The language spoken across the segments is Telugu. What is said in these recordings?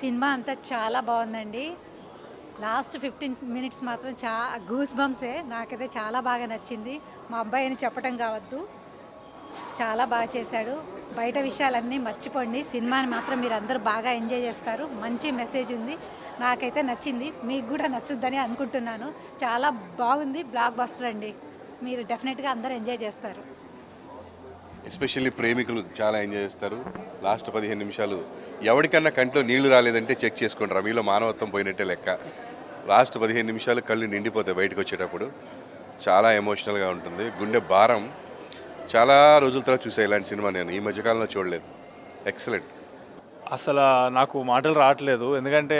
సినిమా అంతా చాలా బాగుందండి. లాస్ట్ ఫిఫ్టీన్ మినిట్స్ మాత్రం చా గూస్ బంప్సే. నాకైతే చాలా బాగా నచ్చింది. మా అబ్బాయి అని చెప్పటం కావద్దు. చాలా బాగా చేశాడు. బయట విషయాలన్నీ మర్చిపోండి. సినిమాని మాత్రం మీరు అందరూ బాగా ఎంజాయ్ చేస్తారు. మంచి మెసేజ్ ఉంది. నాకైతే నచ్చింది. మీకు కూడా నచ్చుద్దని అనుకుంటున్నాను. చాలా బాగుంది. బ్లాక్ బస్టర్ అండి. మీరు డెఫినెట్గా అందరూ ఎంజాయ్ చేస్తారు. ఎస్పెషల్లీ ప్రేమికులు చాలా ఎంజాయ్ చేస్తారు. లాస్ట్ పదిహేను నిమిషాలు ఎవరికన్నా కంట్లో నీళ్ళు రాలేదంటే చెక్ చేసుకుంటారా మీలో మానవత్వం పోయినట్టే లెక్క. లాస్ట్ పదిహేను నిమిషాలు కళ్ళు నిండిపోతాయి బయటకు వచ్చేటప్పుడు చాలా ఎమోషనల్గా ఉంటుంది. గుండె భారం చాలా రోజుల తర్వాత చూసే ఇలాంటి సినిమా నేను. ఈ మధ్యకాలంలో చూడలేదు. ఎక్సలెంట్. అసలు నాకు మాటలు రావట్లేదు. ఎందుకంటే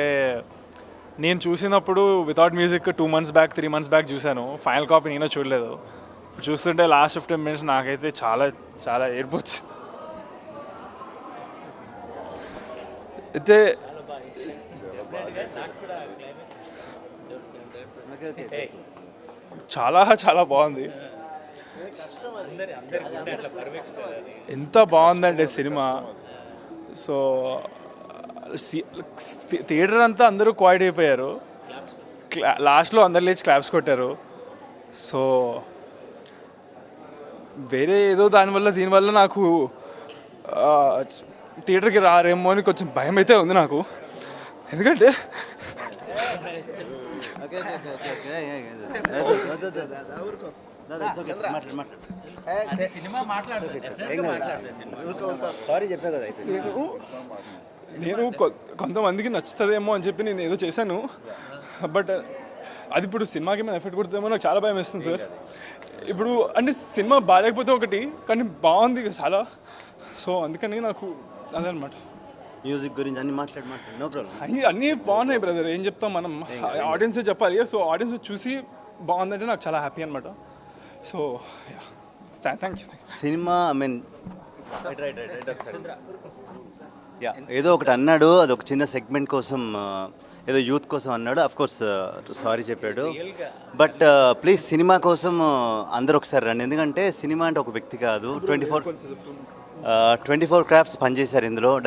నేను చూసినప్పుడు without music two months back three months back చూశాను. ఫైనల్ కాపీ నేనే చూడలేదు. చూస్తుంటే లాస్ట్ ఫిఫ్టీన్ మినిట్స్ నాకైతే చాలా చాలా ఏర్పొచ్చు అయితే చాలా చాలా బాగుంది. ఎంత బాగుందంటే సినిమా. సో థియేటర్ అంతా అందరూ క్వైట్ అయిపోయారు. లాస్ట్లో అందరు లేచి క్లాప్స్ కొట్టారు. సో వేరే ఏదో దానివల్ల దీనివల్ల నాకు థియేటర్కి రారేమో అని కొంచెం భయం అయితే ఉంది నాకు. ఎందుకంటే నేను నేను కొ- కొంతమందికి నచ్చుతుందేమో అని చెప్పి నేను ఏదో చేశాను. బట్ అది ఇప్పుడు సినిమాకి ఏమైనా ఎఫెక్ట్ కొడుతుందేమో నాకు చాలా భయం వేస్తుంది సార్ ఇప్పుడు అంటే సినిమా బాగాలేకపోతే ఒకటి కానీ బాగుంది చాలా సో అందుకని నాకు అదనమాట మ్యూజిక్ గురించి అన్ని మాట్లాడి మాట్లాడి నో ప్రాబ్లం అన్నీ అన్నీ బాగున్నాయి బ్రదర్ ఏం చెప్తాం మనం ఆడియన్సే చెప్పాలి సో ఆడియన్స్ చూసి బాగుందంటే నాకు చాలా హ్యాపీ అనమాట so thank you cinema I mean yeah ఏదో ఒకటి అన్నాడు అది ఒక చిన్న సెగ్మెంట్ కోసం ఏదో యూత్ కోసం అన్నాడు. అఫ్ కోర్స్ సారీ చెప్పాడు. బట్ ప్లీజ్ సినిమా కోసం అందరూ ఒకసారి రండి. ఎందుకంటే సినిమా అంటే ఒక వ్యక్తి కాదు. Twenty four twenty four crafts పనిచేశారు ఇందులో.